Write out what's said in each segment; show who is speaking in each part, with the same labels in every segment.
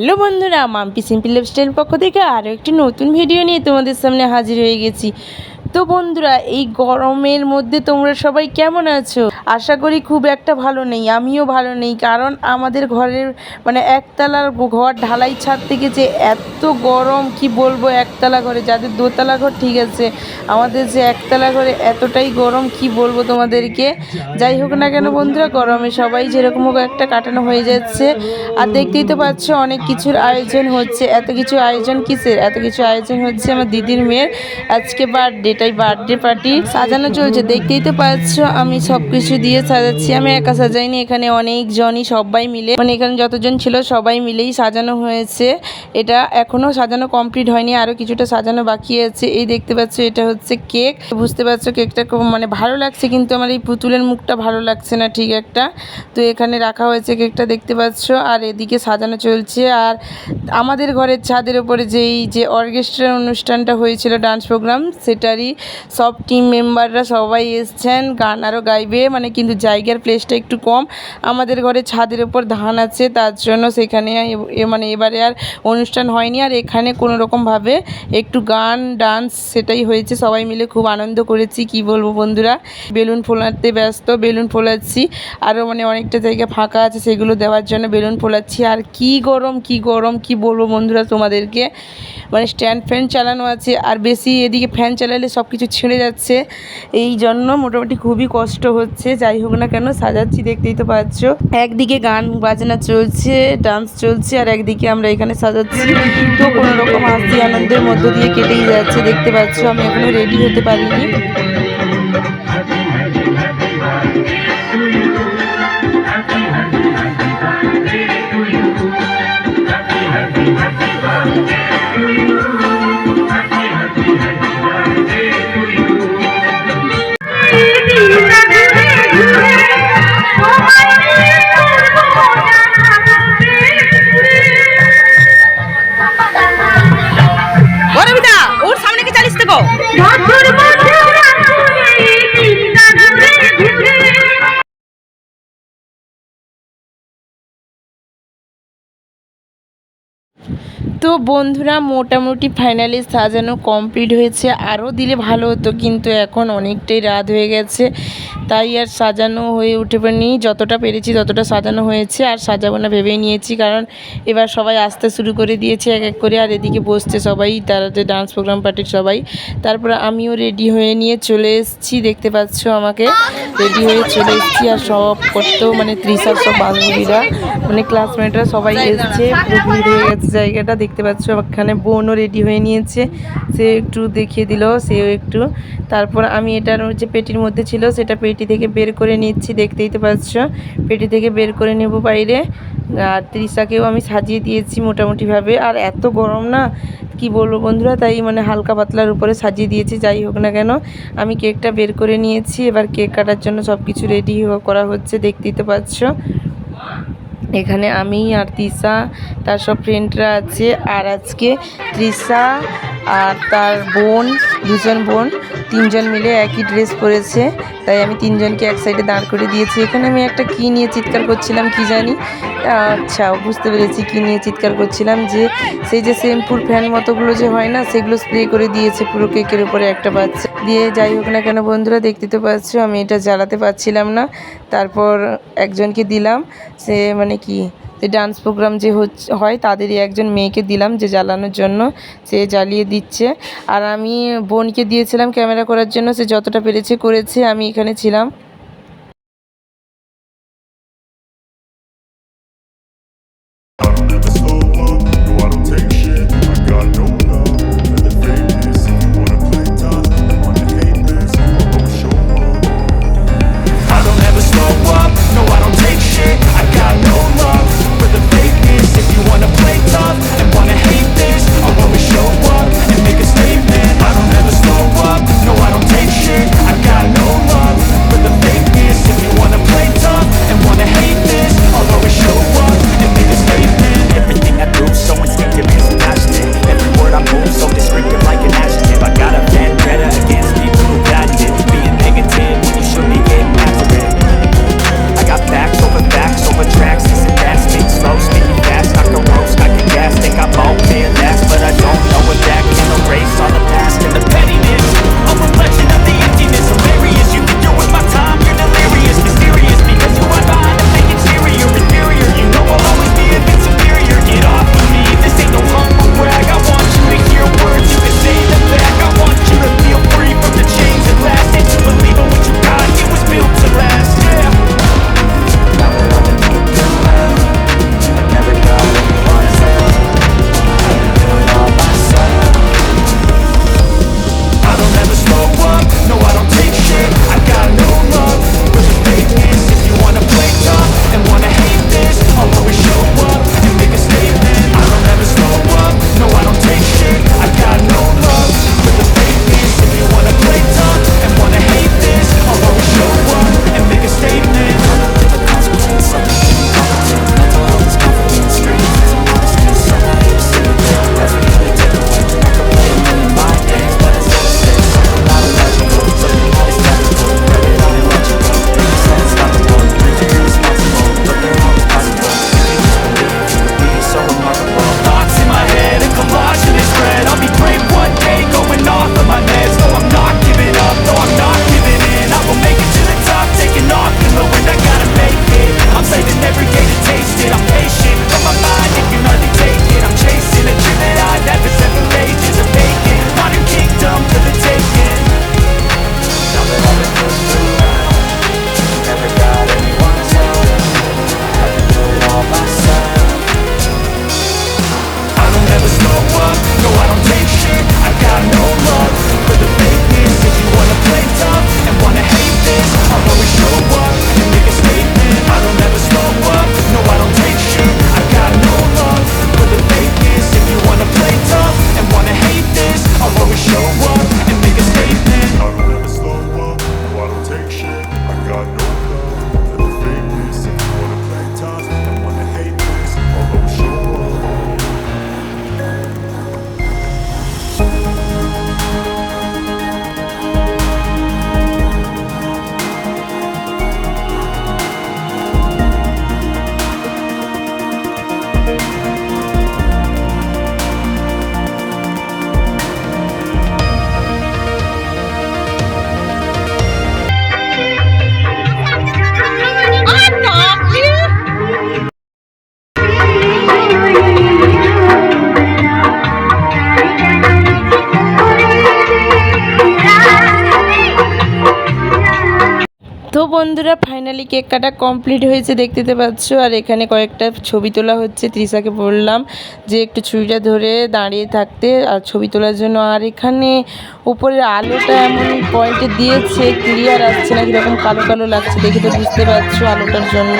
Speaker 1: Hello বন্ধুরা, Mampi simple lifestyle পক্ষ থেকে আরও একটি নতুন ভিডিও নিয়ে তোমাদের সামনে হাজির হয়ে গেছি। তো বন্ধুরা, এই গরমের মধ্যে তোমরা সবাই কেমন আছো? আশা করি খুব একটা ভালো নেই, আমিও ভালো নেই, কারণ আমাদের ঘরের মানে একতলার ঘর ঢালাই ছাদ থেকে যে এত গরম, কি বলব, একতলা ঘরে, যাদের দোতলা ঘর ঠিক আছে, আমাদের যে একতলা ঘরে এতটাই গরম, কি বলব তোমাদেরকে? যাই হোক না কেন বন্ধুরা, গরমে সবাই যেরকম হোক একটা কাটানো হয়ে যাচ্ছে। আর দেখতেই তো পাচ্ছ, অনেক কিছুর আয়োজন হচ্ছে। এত কিছু আয়োজন কিসের? এত কিছু আয়োজন হচ্ছে আমার দিদির মেয়ের আজকে বার্থডে তাই বার্থডে পার্টি সাজানো চলছে, দেখতেই তো পাচ্ছ, আমি সব কিছু দিয়ে সাজাচ্ছি। আমি একা সাজাইনি, এখানে অনেকজনই সবাই মিলে। মানে এখানে যতজন ছিল সবাই মিলেই সাজানো হয়েছে। এটা এখনও সাজানো কমপ্লিট হয়নি আরও কিছুটা সাজানো বাকি আছে। এই দেখতে পাচ্ছ, এটা হচ্ছে কেক বুঝতে পারছ কেকটা মানে ভালো লাগছে, কিন্তু আমার এই পুতুলের মুখটা ভালো লাগছে না ঠিক একটা। তো এখানে রাখা হয়েছে কেকটা দেখতে পাচ্ছ, আর এদিকে সাজানো চলছে। আর আমাদের ঘরের ছাদের উপরে যেই যে অর্কেস্ট্রার অনুষ্ঠানটা হয়েছিল ডান্স প্রোগ্রাম সেটারই সব টিম মেম্বাররা সবাই এসছেন, গান আরও গাইবে মানে কিন্তু জায়গার প্লেসটা একটু কম। আমাদের ঘরে ছাদের উপর ধান আছে, তার জন্য সেখানে মানে এবারে আর অনুষ্ঠান হয়নি। আর এখানে কোনো রকমভাবে একটু গান ডান্স সেটাই হয়েছে। সবাই মিলে খুব আনন্দ করেছি, কি বলব বন্ধুরা? বেলুন ফোলাতে ব্যস্ত, বেলুন ফোলাচ্ছি। আরও মানে অনেকটা জায়গা ফাঁকা আছে, সেগুলো দেওয়ার জন্য বেলুন ফোলাচ্ছি। আর কি গরম কি গরম, কি বলব বন্ধুরা তোমাদেরকে? মানে স্ট্যান্ড ফ্যান চালানো আছে। আর বেশি এদিকে ফ্যান চালালে সব কিছু ছিঁড়ে যাচ্ছে। এই জন্য মোটামুটি খুবই কষ্ট হচ্ছে। যাই হোক না কেন, সাজাচ্ছি, দেখতেই তো পাচ্ছ। একদিকে গান বাজনা চলছে ডান্স চলছে, আর একদিকে আমরা এখানে সাজাচ্ছি। তো কোনো রকম হাসি আনন্দের মধ্য দিয়ে কেটেই যাচ্ছে, দেখতে পাচ্ছ। আমি এখনও রেডি হতে পারিনি। তো বন্ধুরা মোটামুটি ফাইনালি সাজানো কমপ্লিট হয়েছে। আরও দিলে ভালো হতো কিন্তু এখন অনেকটাই রাত হয়ে গেছে। তাই আর সাজানো হয়ে উঠে পারিনি যতটা পেরেছি ততটা সাজানো হয়েছে আর সাজাবো না ভেবেই নিয়েছি কারণ এবার সবাই আসতে শুরু করে দিয়েছে এক এক করে আর এদিকে বসছে সবাই তারা যে ডান্স প্রোগ্রাম পার্টির সবাই। তারপর আমিও রেডি হয়ে নিয়ে চলে এসেছি দেখতে পাচ্ছ আমাকে। রেডি হয়ে চলে এসেছি আর সব করতেও মানে ত্রিশার সব বান্ধবীরা মানে ক্লাসমেটরা সবাই এসছে পুরো ভিড় হয়ে গেছে। জায়গাটা দেখতে পাচ্ছ এখানে বোনও রেডি হয়ে নিয়েছে। সে একটু দেখিয়ে দিল, সেও একটু। তারপর আমি এটার যে পেটির মধ্যে ছিল, সেটা পেটি থেকে বের করে নিচ্ছি, দেখতেই তো পাচ্ছ। পেটি থেকে বের করে নেব বাইরে। আর ত্রিশাকেও আমি সাজিয়ে দিয়েছি মোটামুটিভাবে। আর এত গরম না, কি বলব বন্ধুরা, তাই মানে হালকা পাতলার উপরে সাজিয়ে দিয়েছি, যাই হোক না কেন। আমি কেকটা বের করে নিয়েছি, এবার কেক কাটার জন্য সব কিছু রেডি করা হচ্ছে, দেখতেই তো পাচ্ছ। এখানে আমি আর তৃষা তার সব ফ্রেন্ডরা আছে, আর আজকে তৃষা আর তার বোন, দুজন বোন, তিনজন মিলে একই ড্রেস পরেছে। তাই আমি তিনজনকে এক সাইডে দাঁড় করে দিয়েছি। এখানে আমি একটা কী নিয়ে চিৎকার করছিলাম কি জানি? আচ্ছা বুঝতে পেরেছি কী নিয়ে চিৎকার করছিলাম যে সেই যে শ্যাম্পুর ফ্যান মতোগুলো যে হয় না, সেগুলো স্প্রে করে দিয়েছে পুরো কেকের উপরে একটা বাচ্চা। দিয়ে যাই হোক না কেন বন্ধুরা, দেখতে তো পাচ্ছ, আমি এটা জ্বালাতে পারছিলাম না। তারপর একজনকে দিলাম। সে মানে কি যে ডান্স প্রোগ্রাম যে হচ্ছে, হয় তাদেরই একজন মেয়েকে দিলাম যে জ্বালানোর জন্য, সে জ্বালিয়ে দিচ্ছে। আর আমি বোনকে দিয়েছিলাম ক্যামেরা করার জন্য, সে যতটা পেরেছে করেছে, আমি এখানে ছিলাম। বন্ধুরা ফাইনালি কেক কাটা কমপ্লিট হয়েছে দেখতে পাচ্ছ। আর এখানে কয়েকটা ছবি তোলা হচ্ছে তৃষাকে বললাম যে একটু ছুরিটা ধরে দাঁড়িয়ে থাকতে। আর ছবি তোলার জন্য, আর এখানে উপরের আলোটা এমন পয়েন্টে দিয়েছে ক্লিয়ার আসছে না, কীরকম কালো কালো লাগছে দেখে তো বুঝতে পারছ আলোটার জন্য।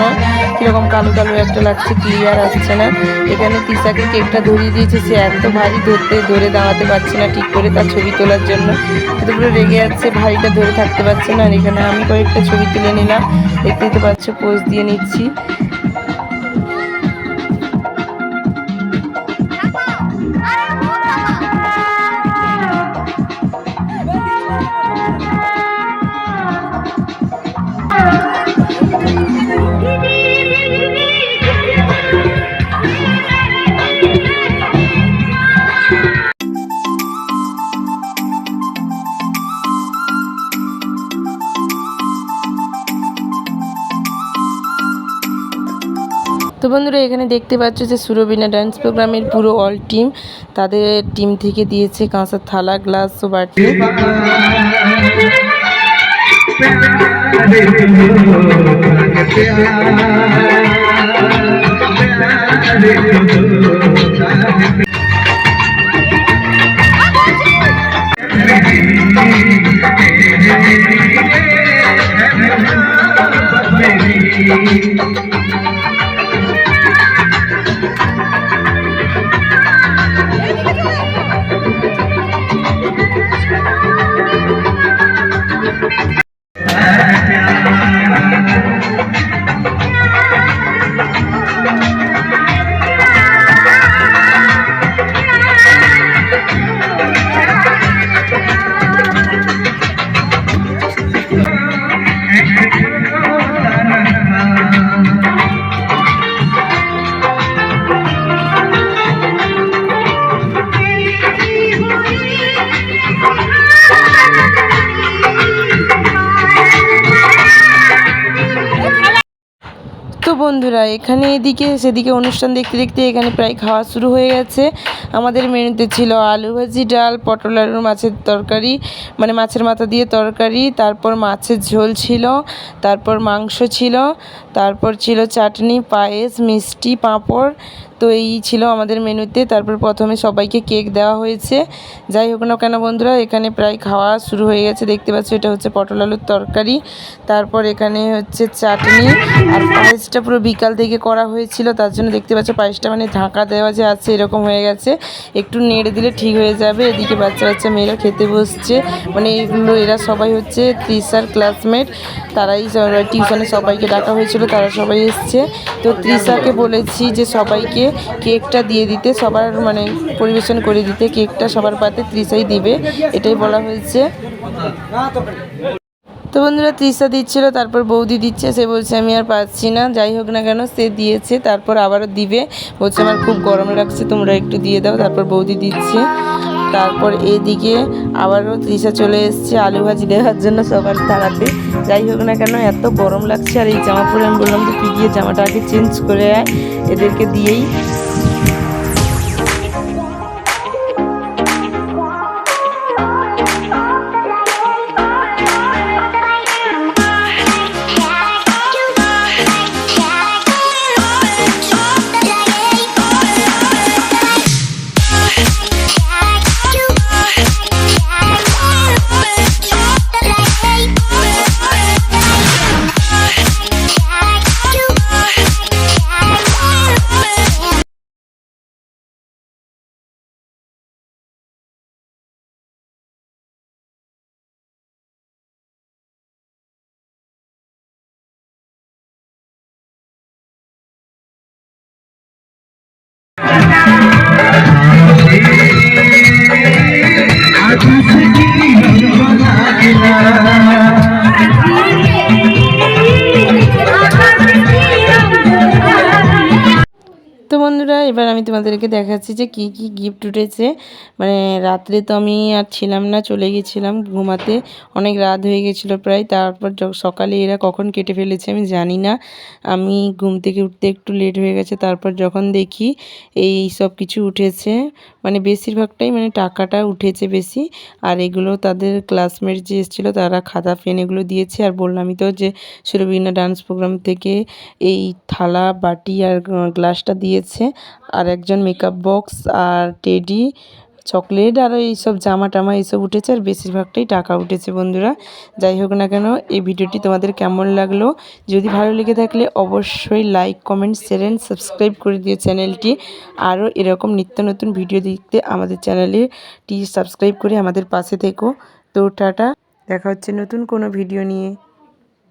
Speaker 1: কীরকম কালো কালো একটা লাগছে ক্লিয়ার আসছে না। এখানে তৃষাকে কেকটা ধরিয়ে দিয়েছে, সে এত ভারী ধরতে, ধরে দাঁড়াতে পারছে না ঠিক করে তার ছবি তোলার জন্য। পুরো রেগে যাচ্ছে ভারীটা ধরে থাকতে পারছে না। আর এখানে আমি কয়েকটা ছবি তুলে নিলাম। দেখতেই তো পাচ্ছ পোজ দিয়ে নিচ্ছি। বন্ধুরা, এখানে দেখতে পাচ্ছ যে সুরবিনা ডান্স প্রোগ্রামের পুরো অল টিম তাদের টিম থেকে দিয়েছে কাঁসার থালা গ্লাস ও বাটি। তো বন্ধুরা, এখানে এদিকে, সেদিকে অনুষ্ঠান দেখতে দেখতে এখানে প্রায় খাওয়া শুরু হয়ে গেছে। আমাদের মেনুতে ছিল আলু ভাজি, ডাল, পটল আলুর মাছের তরকারি মানে মাছের মাথা দিয়ে তরকারি, তারপর মাছের ঝোল ছিল, তারপর মাংস ছিল, তারপর ছিল চাটনি, পায়েস, মিষ্টি, পাঁপড়। তো এই ছিল আমাদের মেনুতে, তারপর প্রথমে সবাইকে কেক দেওয়া হয়েছে। যাই হোক না কেন বন্ধুরা, এখানে প্রায় খাওয়া শুরু হয়ে গেছে। দেখতে পাচ্ছ, এটা হচ্ছে পটল আলুর তরকারি, তারপর এখানে হচ্ছে চাটনি আর পায়েসটা পুরো বিকাল থেকে করা হয়েছিল, তার জন্য দেখতে পাচ্ছ পায়েসটা মানে ঢাকা দেওয়া যে আছে এরকম হয়ে গেছে। একটু নেড়ে দিলে ঠিক হয়ে যাবে। এদিকে বাচ্চা বাচ্চা মেয়েরা খেতে বসছে। মানে এইগুলো এরা সবাই হচ্ছে তৃষার ক্লাসমেট তারাই টিউশনে সবাইকে ডাকা হয়েছিল, তারা সবাই এসছে। তো তৃষাকে বলেছি যে সবাইকে কেকটা দিয়ে দিতে, সবার মানে পরিবেশন করে দিতে। কেকটা সবার পাতে তৃষাই দিবে, এটাই বলা হয়েছে। তো বন্ধুরা তৃষা দিচ্ছিল, তারপর বৌদি দিচ্ছে, সে বলছে, আমি আর পাচ্ছি না, যাই হোক না কেন, সে দিয়েছে, তারপর আবারও দিবে। বলছে, আমার খুব গরম লাগছে, তোমরা একটু দিয়ে দাও। তারপর বৌদি দিচ্ছে। তারপর এদিকে আবারও তৃষা চলে এসছে আলু ভাজি দেওয়ার জন্য সবার তাড়াতে যাই হোক না কেন, এত গরম লাগছে, আর এই জামা পরে আমি বললাম যে তুই গিয়ে জামাটা আগে চেঞ্জ করে আয়, এদেরকে দিয়েই বন্ধুরা, এবার আমি তোমাদেরকে দেখাচ্ছি যে কি কি গিফট উঠেছে। মানে রাত্রে তো আমি আর ছিলাম না, চলে গেছিলাম ঘুমাতে। অনেক রাত হয়ে গেছিল প্রায়, তারপর সকালে এরা কখন কেটে ফেলেছে আমি জানি না। আমি ঘুম থেকে উঠতে একটু লেট হয়ে গেছে, তারপর যখন দেখি এই সব কিছু উঠেছে মানে বেশিরভাগটাই মানে টাকাটা উঠেছে বেশি। আর এগুলো তাদের ক্লাসমেট যে এসেছিল, তারা খাতা, পেন এগুলো দিয়েছে। আর বললামই তো যে সুরবিনা ডান্স প্রোগ্রাম থেকে এই থালা, বাটি আর গ্লাসটা দিয়েছে। আর একজন মেকআপ বক্স আর টেডি চকলেট আর এইসব জামা টামা এইসব উঠেছে, আর বেশিরভাগটাই টাকা উঠেছে বন্ধুরা। যাই হোক না কেন, এই ভিডিওটি তোমাদের কেমন লাগল? যদি ভালো লেগে থাকলে অবশ্যই like comment share and subscribe করে দিও চ্যানেলটি। আরও এরকম নিত্য নতুন ভিডিও দেখতে আমাদের চ্যানেলটি সাবস্ক্রাইব করে আমাদের পাশে থেকো। তো টাটা, দেখা হচ্ছে নতুন কোনো ভিডিও নিয়ে।